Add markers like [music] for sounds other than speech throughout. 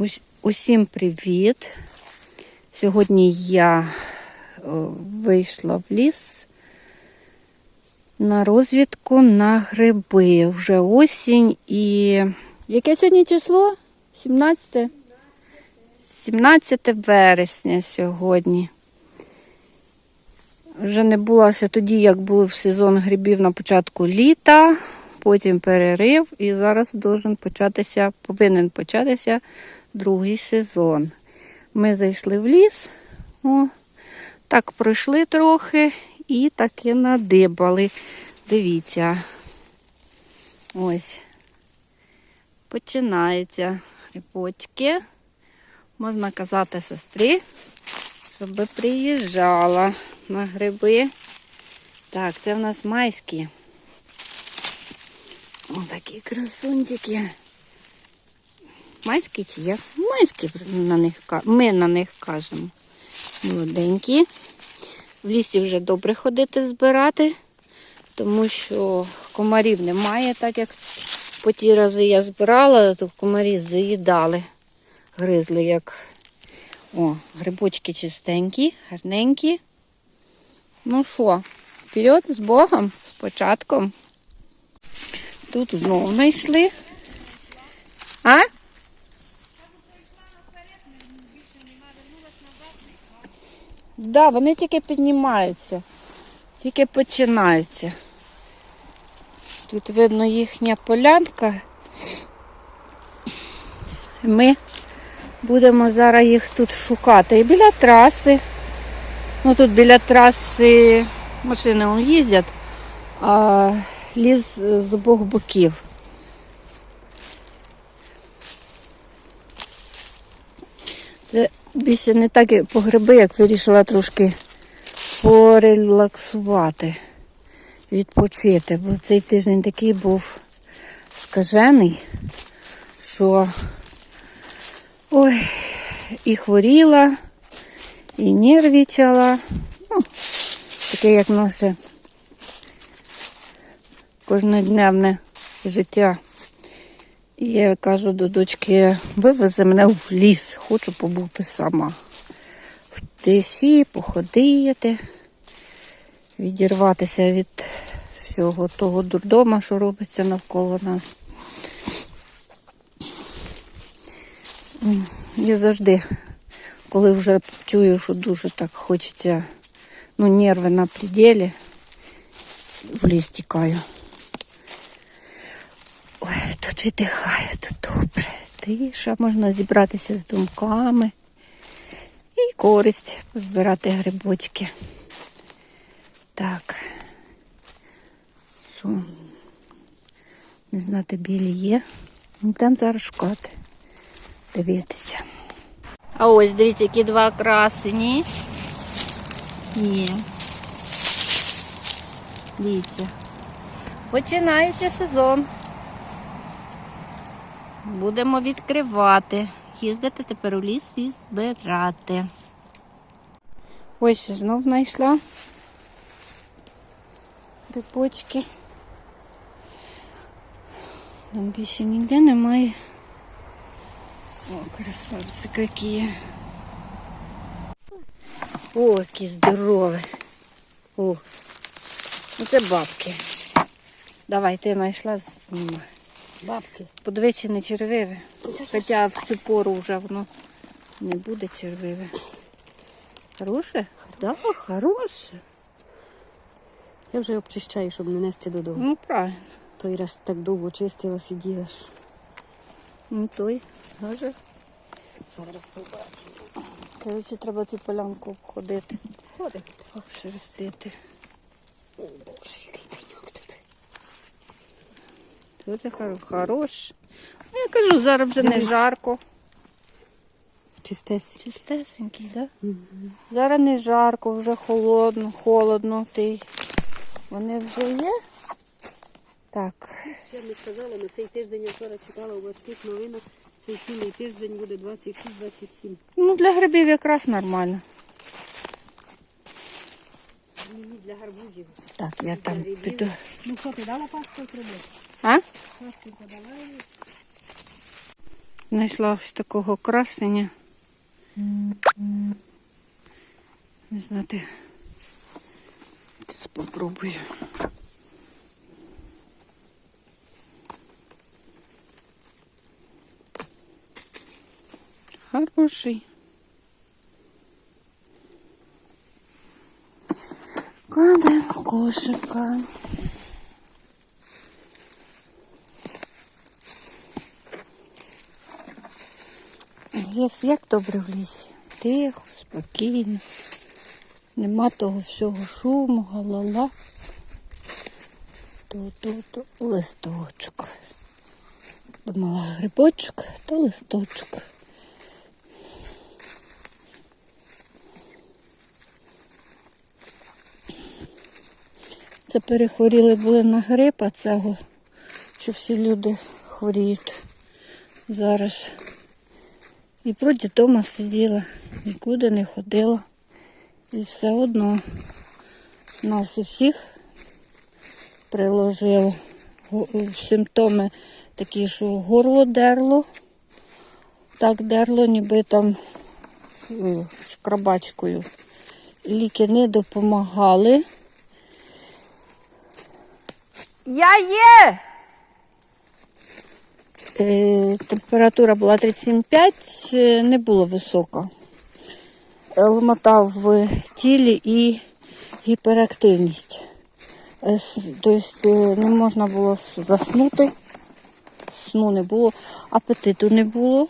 Ус- Усім привіт! Сьогодні я е, вийшла в ліс на розвідку на гриби. Вже осінь і яке сьогодні число? 17? 17 вересня сьогодні. Вже не була ще тоді, як були в сезон грибів на початку літа, потім перерив, і зараз должен початися, повинен початися другий сезон. Ми зайшли в ліс, о, так пройшли трохи і таки надибали. Дивіться. Ось. Починаються грибочки. Можна казати сестрі, щоб приїжджала на гриби. Так, це в нас майські. Ось такі красунчики. Майські чи як? Майські на них, ми на них кажемо. Молоденькі. В лісі вже добре ходити збирати, тому що комарів немає, так як по ті рази я збирала, то комарі заїдали, гризли як. О, грибочки чистенькі, гарненькі. Ну що, вперед з Богом, з початком. Тут знову знайшли. А? Да, вони тільки піднімаються, тільки починаються. Тут видно їхня полянка. Ми будемо зараз їх тут шукати. І біля траси. Ну тут біля траси машини їздять, а ліс з обох боків. Це більше не так по гриби, як вирішила трошки порелаксувати, відпочити, бо цей тиждень такий був скажений, що ой, і хворіла, і нервічала. Ну, таке як наше кожнодневне життя. І я кажу до дочки, вивези мене в ліс, хочу побути сама. В тиші, походити, відірватися від всього того дурдома, що робиться навколо нас. Я завжди, коли вже чую, що дуже так хочеться, ну, нерви на пределі, в ліс тікаю. Ой, тут добре. Тиша, можна зібратися з думками. І користь позбирати грибочки. Так. Що? Не знати, білі є. Там зараз шукати. Дивитися. А ось дивіться, які два красені. Є. Дивіться. Починається сезон. Будемо відкривати. Їздити тепер у ліс і збирати. Ось знов знайшла грибочки. Там більше ніде немає. О, красавці які. О, які здорові. О, ну це бабки. Давай, ти знайшла, знімай. Бабки. Подивися, не червиве. Хоча в цю пору вже воно не буде червиве. Хороше? Да, хороше. Я вже обчищаю, щоб не нести додому. Ну, правильно. Той раз так довго чистила, сиділа ж. Ну, той. Може. Зараз побачимо. Коротше, треба цю полянку обходити. Ходить. Обшерстити. О, Боже, який. Дуже хорош. Ну, я кажу, зараз вже не жарко. Чистесі. Чистесенький, так? Да? Зараз не жарко, вже холодно, холодно. Ти. Вони вже є. Так. Я не сказала, на цей тиждень я вчора читала у вас всіх новинах. Цей цілий тиждень буде 26-27. Ну, для грибів якраз нормально. Для гарбузів. Так, я там піду. Ну що, ти дала пасту зробити? А? Знайшла ось такого красення. Не знати. Зараз спробую. Хороший. Кладемо кошика. Як, як добре в лісі. Тихо, спокійно. Нема того всього шуму, галала. То-то-то листочок. Думала грибочок, то листочок. Це перехворіли були на грип, а цього, що всі люди хворіють зараз. І вроді вдома сиділа, нікуди не ходила. І все одно нас усіх приложило. Симптоми такі, що горло дерло, так дерло, ніби там е, шкрабачкою. Ліки не допомагали. Я є! Е, температура була 37,5, е, не було висока. Е, Ломота в тілі і гіперактивність. Е, Тобто е, не можна було заснути, сну не було, апетиту не було.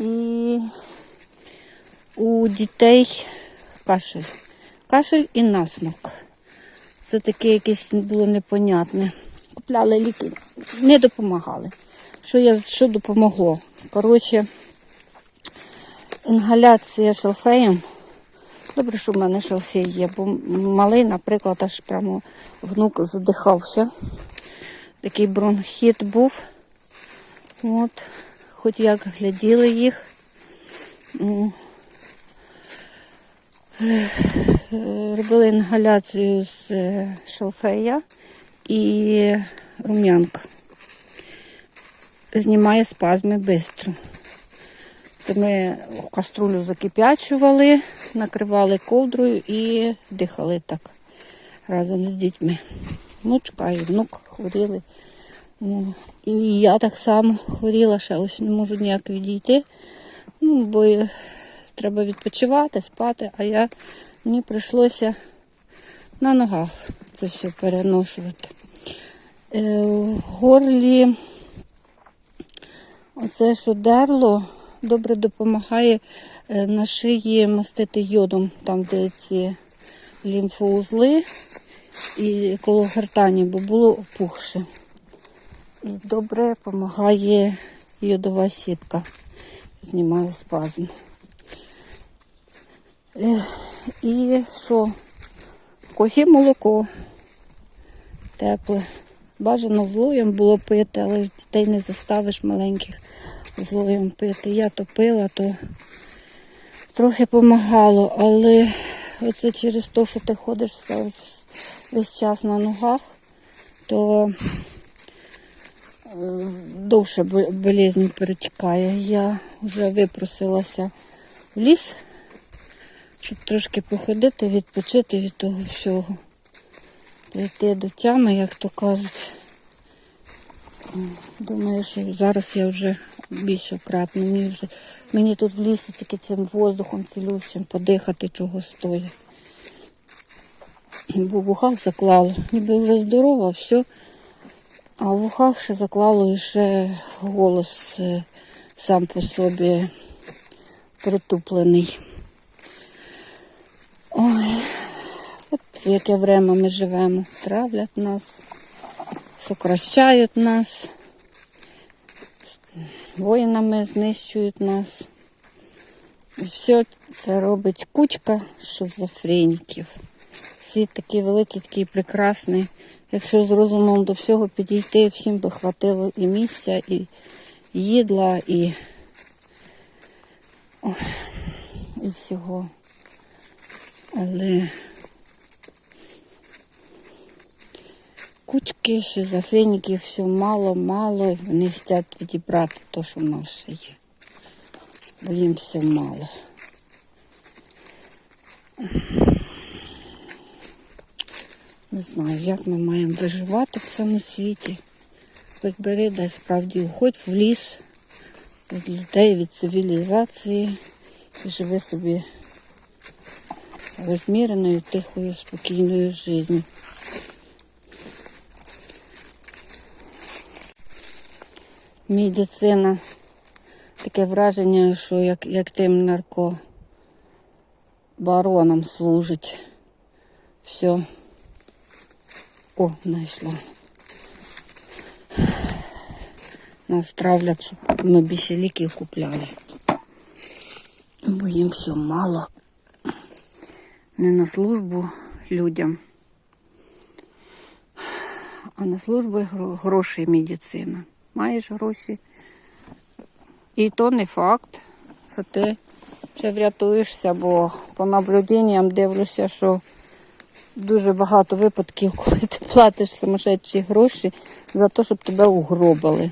І у дітей кашель. Кашель і насморк. Це таке якесь було непонятне. Купляли ліки, не допомагали. Що, я, що допомогло? Коротше, інгаляція шалфеєм. Добре, що в мене шалфей є, бо малий, наприклад, аж прямо внук задихався. Такий бронхіт був. От, хоч як гляділи їх. Робили інгаляцію з е, шалфея і рум'янка. Знімає спазми швидко. Ми каструлю закип'ячували, накривали ковдрою і дихали так разом з дітьми. Внучка і внук хворіли. Ну, І я так само хворіла, ще ось не можу ніяк відійти. Ну, бо треба відпочивати, спати, а я мені прийшлося на ногах це все переношувати. Е, горлі оце, що дерло, добре допомагає е, на шиї мастити йодом, там, де ці лімфоузли і коло гортані, бо було опухше. І добре допомагає йодова сітка. Знімає спазм. Е, І що? Кохі молоко тепле. Бажано злоєм було пити, але ж дітей не заставиш маленьких злоєм пити. Я то пила, то трохи допомагало, але оце через те, що ти ходиш весь час на ногах, то е, довше бо- болезнь перетікає. Я вже випросилася в ліс, щоб трошки походити, відпочити від того всього. Прийти до тями, як то кажуть. Думаю, що зараз я вже більш окрепну. Мені, вже, мені тут в лісі тільки цим воздухом цілющим подихати чого стоїть. Бо в ухах заклало. Ніби вже здорова, все. А в ухах ще заклало і ще голос е, сам по собі притуплений. Ой, в яке время ми живемо. Травлять нас, сокращають нас, воїнами знищують нас. І все це робить кучка шизофреніків. Світ такий великий, такий прекрасний. Якщо з розумом до всього підійти, всім би хватило і місця, і їдла, і, Ой, і всього. Але кучки, шизофреніків, все мало-мало. Вони хочуть відібрати те, що в нас ще є. Бо їм все мало. Не знаю, як ми маємо виживати в цьому світі. Хоч бери, дай справді уходь в ліс від людей, від цивілізації і живи собі розміреною, тихою, спокійною життю. Медицина. Таке враження, що як, як тим наркобаронам служить. Все. О, знайшла. Нас травлять, щоб ми більше ліків купляли. Бо їм все мало. Не на службу людям, а на службу гро- гроші і медицина. Маєш гроші. І то не факт, що ти ще врятуєшся, бо по наблюденням дивлюся, що дуже багато випадків, [laughs] коли ти платиш сумасшедші гроші за те, щоб тебе угробили.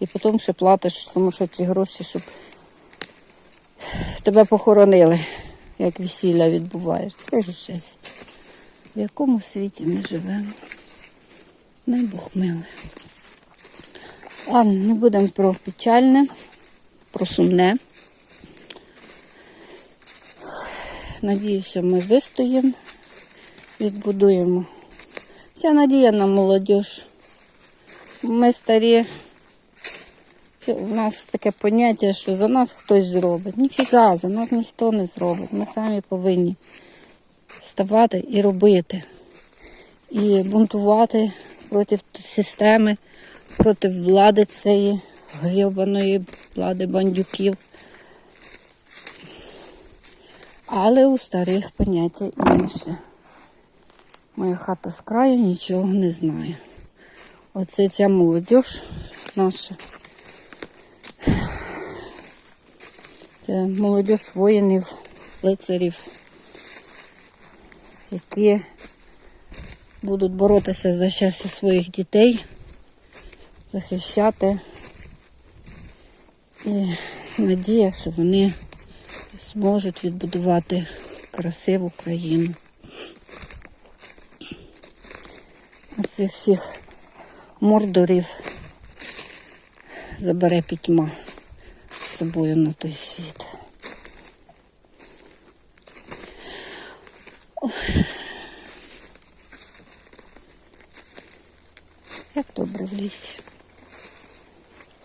І потім ще платиш сумасшедші гроші, щоб тебе похоронили, як весілля відбуваєш. Це ж честь. В якому світі ми живемо? Бог милий. Ладно, не будемо про печальне, про сумне. Надіюся, ми вистоїмо, відбудуємо. Вся надія на молодь. Ми старі. У нас таке поняття, що за нас хтось зробить. Ніфіга, за нас ніхто не зробить. Ми самі повинні ставати і робити. І бунтувати проти системи, проти влади цієї гребаної влади бандюків. Але у старих поняття інше. Моя хата з краю нічого не знає. Оце ця молодь наша. Це молодь воїнів, лицарів, які будуть боротися за щастя своїх дітей, захищати. І надія, що вони зможуть відбудувати красиву країну. А цих всіх мордорів забере пітьма з собою на той світ. Ой. Як добре в лісі.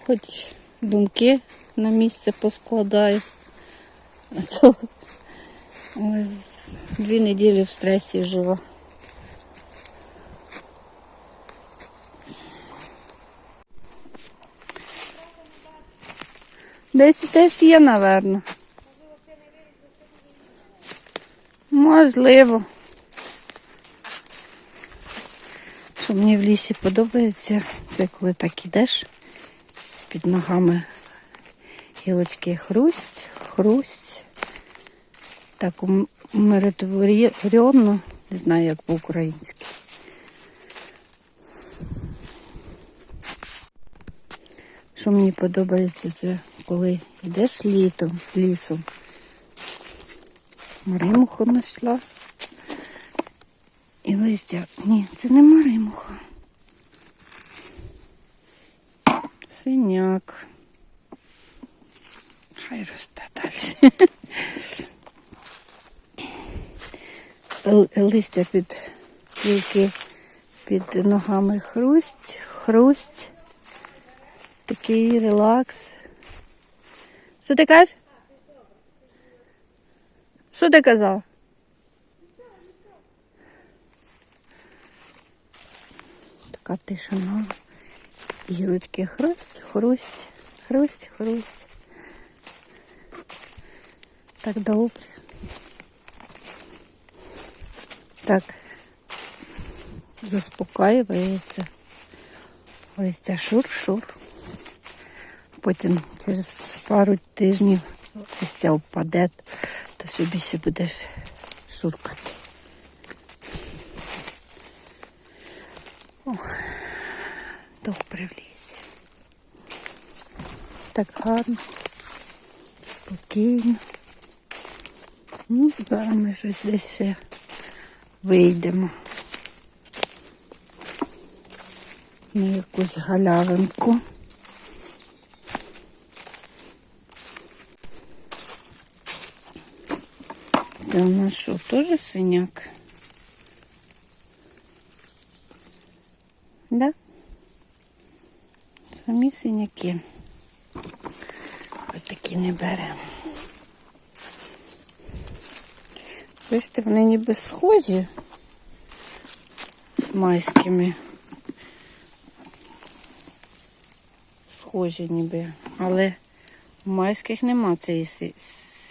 Хоч думки на місце поскладаю. А то ой, дві неділі в стресі жива. Десь десь є, напевно. Можливо. Що мені в лісі подобається, це коли так ідеш, під ногами гілочки хрусть, хрусть. Так умиротворенно, не знаю, як по-українськи. Що мені подобається, це коли йдеш літом, лісом. Маримуху знайшла. І листя. Ні, це не маримуха. Синяк. Хай росте далі. Листя під тільки під ногами хрусть, хрусть. Такий релакс. Що ти кажеш? Що ти казав? Така тишина. Гілочки хрусть, хрусть, хрусть, хрусть. Так добре. Так. Заспокаюється. Ось це шур-шур. Потім через пару тижнів листя впаде, то собі ще будеш шуркати. О, добре в лісі. Так гарно, спокійно. Ну, зараз ми щось десь ще вийдемо. На якусь галявинку. Це у нас що, теж синяк? Да? Самі синяки. Не беремо. Бачите, вони ніби схожі з майськими. Схожі ніби, але у майських нема цієї си-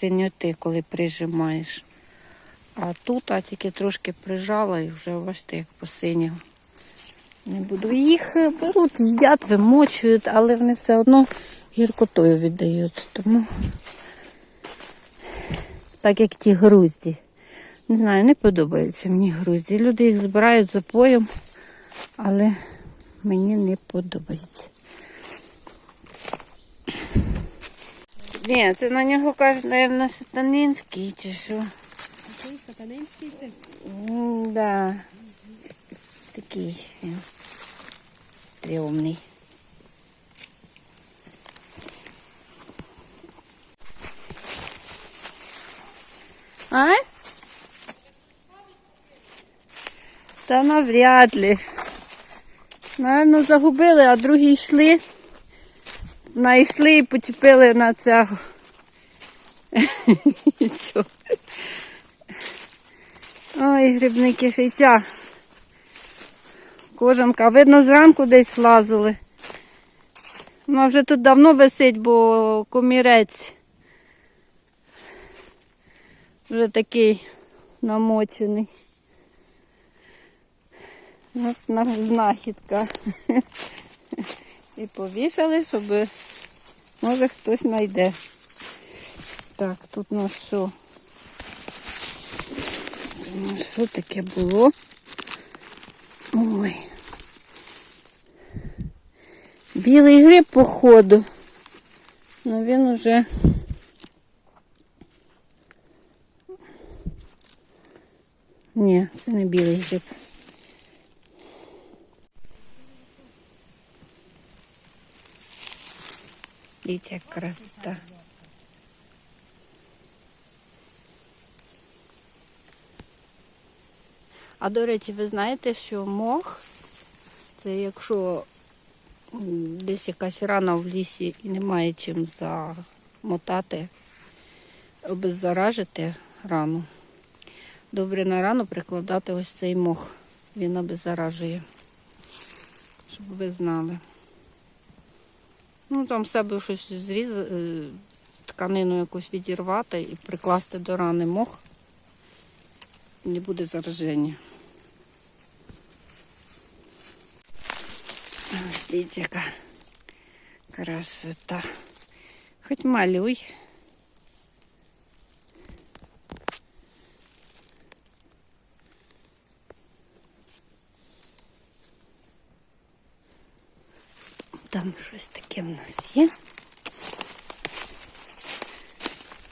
синьоти, коли прижимаєш. А тут а тільки трошки прижала і вже бачите, як посиніло. Не буду. Їх беруть, їдять, вимочують, але вони все одно гіркотою віддають. Тому так як ті грузді. Не знаю, не подобаються мені грузді. Люди їх збирають запоєм, але мені не подобається. Ні, це на нього кажуть, мабуть, сатанинський чи що. Цей сатанинський це. М, Да. Такий він стрьомний. А? Та навряд ли. Наверно, загубили, а другі йшли. Найшли і поціпили на цього. Ой, грибники ще й ця. Кожанка. Видно, зранку десь лазили. Вона вже тут давно висить, бо комірець вже такий намочений. От на знахідка. І повішали, щоб може хтось знайде. Так, тут у нас що? Ну, Що таке було? Ой. Білий гриб, походу. Ну він уже. Ні, це не білий гриб. Як красота. А до речі, ви знаєте, що мох, це якщо десь якась рана в лісі і немає чим замотати, обеззаражити рану. Добре на рану прикладати ось цей мох. Він обеззаражує. Щоб ви знали. Ну, там себе щось зрізати, тканину якусь відірвати і прикласти до рани мох. Не буде зараження. Ось дивіться, яка красота. Хоч малюй. Там щось таке в нас є.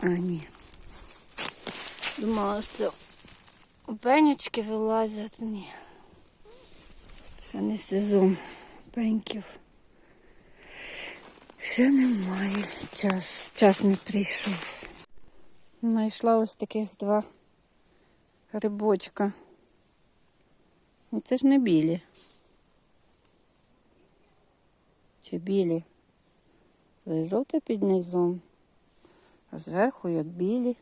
А, ні. Думала, що пенючки вилазять. Ні. Ще не сезон пеньків. Ще немає час. Час не прийшов. Знайшла ось таких два грибочка. Ну це ж не білі. Чи білі? Жовте під низом, а зверху як білі.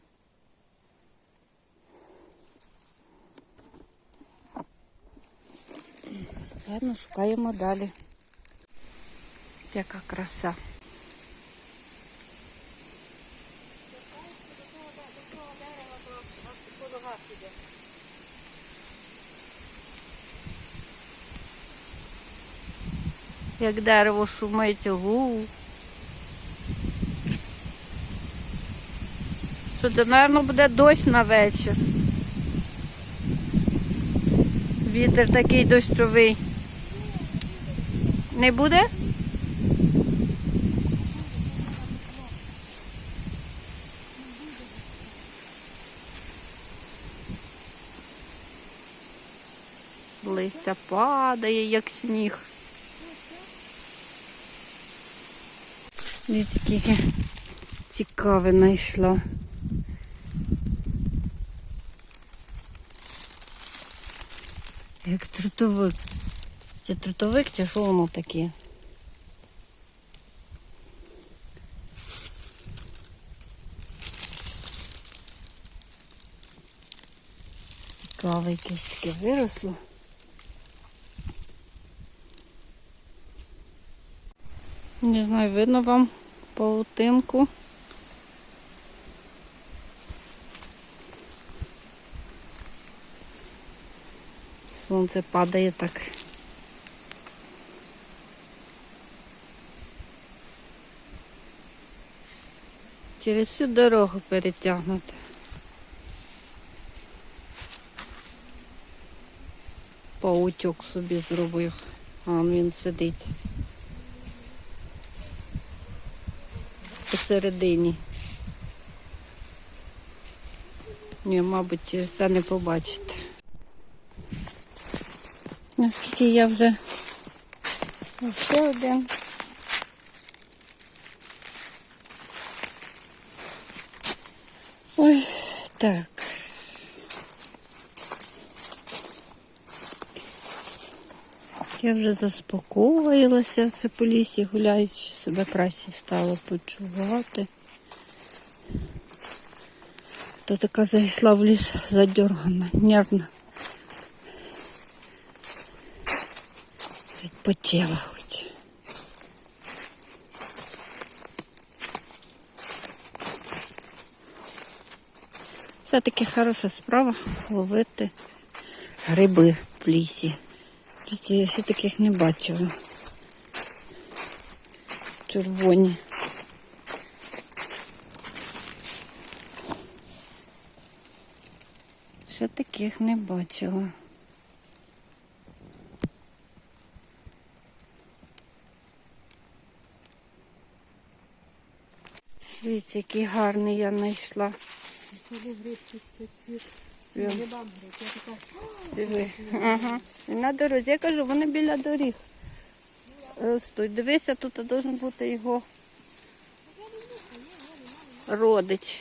Ладно, шукаємо далі. Яка краса. Як дерево шумить, гу. Що це, мабуть, буде дощ на вечір. Вітер такий дощовий. Не буде? Листя падає, як сніг. Дивіться, яке цікаве знайшла. Як трутовик. Це трутовик чи що воно таке? Цікаве якесь таке виросло. Не знаю, видно вам паутинку. Сонце падає так. Через всю дорогу перетягнути. Паутюк собі зробив. А він сидить. Посередині. Ні, мабуть, через це не побачите. Наскільки я вже ще один. Ой, так. Я вже заспокоїлася в лісі гуляючи, себе краще стало почувати. То така зайшла в ліс задергана, нервна. Відпочила хоч. Все-таки хороша справа ловити гриби в лісі. Тут Я ще таких не бачила. Червоні. Ще таких не бачила. Дивіться, який гарний я знайшла. Коли грибчик така, Диви. Ага. І на дорозі. Я кажу, вони біля доріг ростуть. Дивися, тут має бути його родич.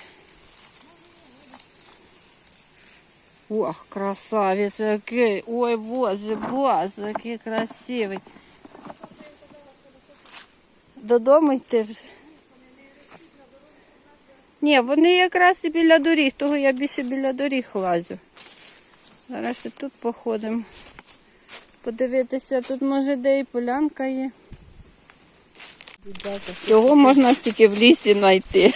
Ох, красавець який. Ой, боже, боже, який красивий. Додому йти вже. Ні, вони якраз і біля доріг, того я більше біля доріг лазю. Зараз ще тут походимо. Подивитися, тут може де і полянка є. Його можна тільки в лісі знайти.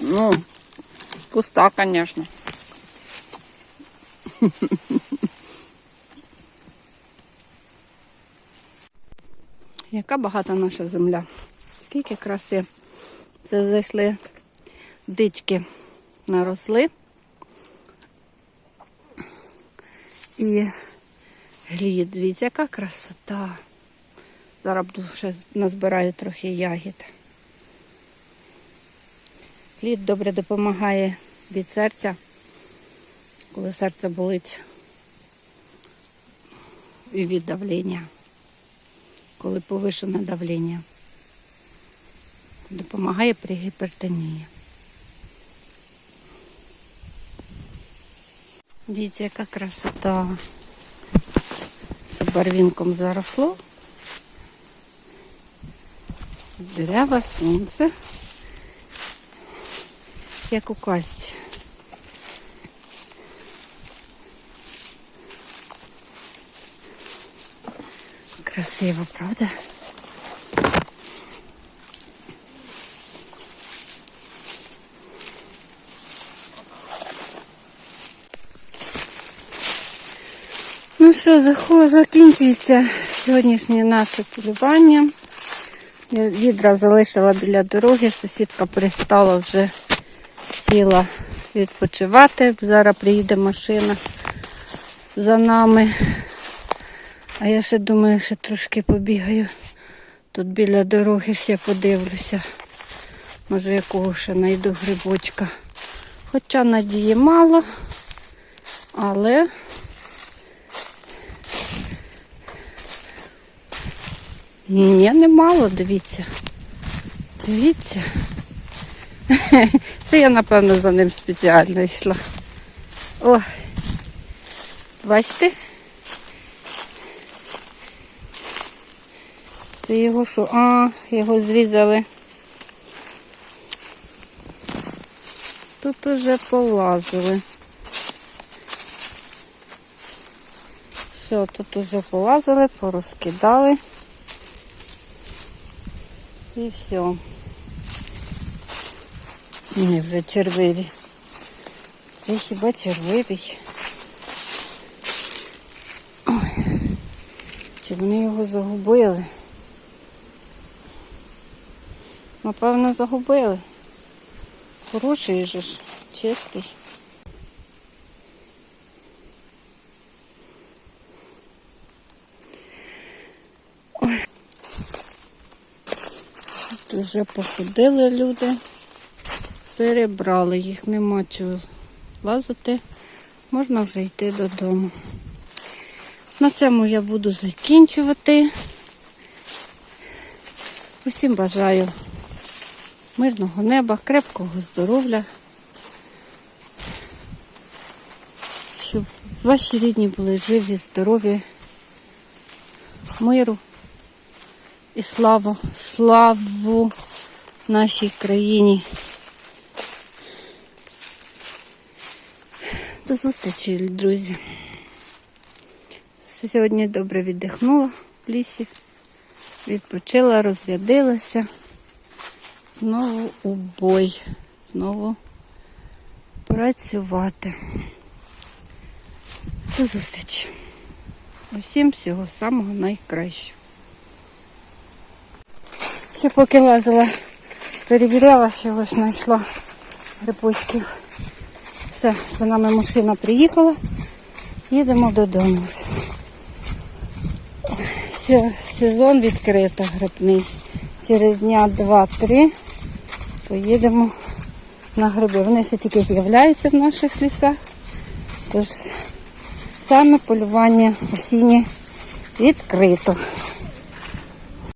Ну, пуста, конечно. Яка багата наша земля. Скільки краси. Це зайшли дички, наросли. І глід, дивіться, яка красота. Зараз буду ще назбираю трохи ягід. Глід добре допомагає від серця, коли серце болить і від давлення коли повишене давлення. Допомагає при гіпертонії. Дивіться, яка красота. Це барвінком заросло. Дерева, сонце. Як у касті. Красиво, правда? Ну що, закінчується сьогоднішнє наше полювання. Я відра залишила біля дороги, сусідка пристала вже сіла відпочивати. Зараз приїде машина за нами. А я ще думаю, що трошки побігаю. Тут біля дороги ще подивлюся. Може, якого ще знайду грибочка. Хоча надії мало, але ні, не мало, дивіться. Дивіться. Це я, напевно, за ним спеціально йшла. О, бачите? Це його що? А, його зрізали. Тут уже полазили. Все, тут уже полазили, порозкидали. І все. Ні, вже червиві. Це хіба червивий. Ой. Чи вони його загубили? Напевно, загубили. Хороший же ж, чистий. Тут вже походили люди, перебрали їх, нема чого лазити, можна вже йти додому. На цьому я буду закінчувати. Усім бажаю мирного неба, крепкого здоров'я, щоб ваші рідні були живі, здорові, миру і славу, славу нашій країні. До зустрічі, друзі. Сьогодні добре віддихнула в лісі, відпочила, розрядилася. Знову у бой, знову працювати. До зустрічі. Усім всього самого найкращого. Ще поки лазила, перевіряла, що ось знайшла грибочків. Все, за нами машина приїхала. Їдемо додому Сезон відкрито грибний. Через дня 2-3 поїдемо на гриби. Вони ще тільки з'являються в наших лісах. Тож саме полювання осіннє відкрито.